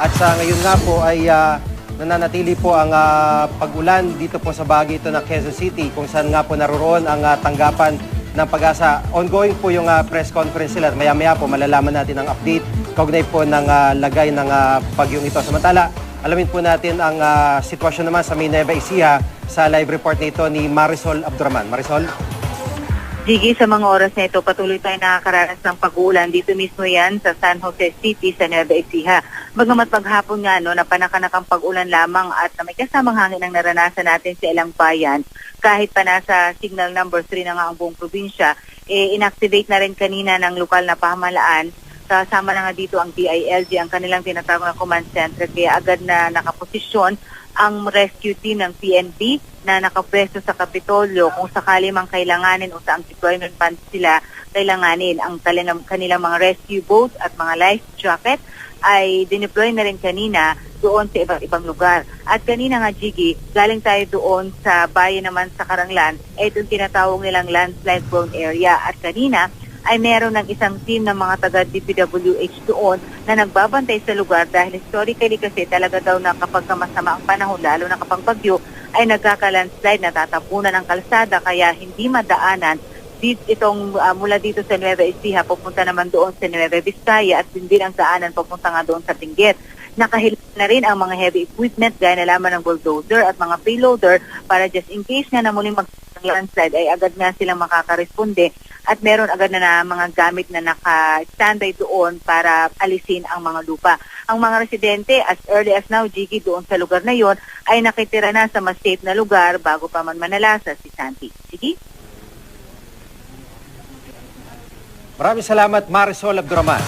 At sa ngayon nga po ay ah, nananatili po ang ah, pag-ulan dito po sa bahagi ito ng Quezon City kung saan nga po naroroon ang ah, tanggapan ng pag-asa. Ongoing po yung ah, press conference nila. at Maya-maya po malalaman natin ang update kaugnay po ng ah, lagay ng ah, bagyong ito. Samantala, alamin po natin ang ah, sitwasyon naman sa May Nueva Ecija sa live report nito ni Marisol Abdurrahman. Marisol? Gigi, sa mga oras na ito, patuloy tayo nakakaranas ng pag-uulan. Dito mismo yan sa San Jose City, sa Nueva Ecija. Bagamat paghapon nga, no, napanakanakang pag-ulan lamang at na may kasamang hangin ang naranasan natin sa ilang bayan, kahit pa nasa signal number 3 na nga ang buong probinsya, eh, inactivate na rin kanina ng lokal na pamahalaan kasama na nga dito ang DILG, ang kanilang tinatawag na command center, kaya agad na nakaposisyon ang rescue team ng PNP na nakapwesto sa Kapitolyo kung sakali mang kailanganin o sa ang deployment funds sila kailanganin ang kanilang mga rescue boats at mga life jacket ay dineploy na rin kanina doon sa iba't ibang lugar. At kanina nga, Jiggy, galing tayo doon sa bayan naman sa Karanglan, eh itong tinatawag nilang landslide prone area. At kanina, ay meron ng isang team ng mga taga DPWH doon na nagbabantay sa lugar dahil historically kasi talaga daw na kapag masama ang panahon, lalo na kapag bagyo, ay nagkaka-landslide, natatapunan ng kalsada kaya hindi madaanan dito itong ah, mula dito sa Nueva Ecija pupunta naman doon sa Nueva Vizcaya at hindi ang daanan papunta nga doon sa Benguet. Nakahilap na rin ang mga heavy equipment gaya na lamang ng bulldozer at mga payloader para just in case nga na muling mag landslide ay agad nga silang makakaresponde at meron agad na, na mga gamit na naka-standby doon para alisin ang mga lupa. Ang mga residente as early as now, Jiggy, doon sa lugar na yon ay nakitira na sa mas safe na lugar bago pa man manalasa si Santi. Jiggy? Maraming salamat Marisol Abdurrahman.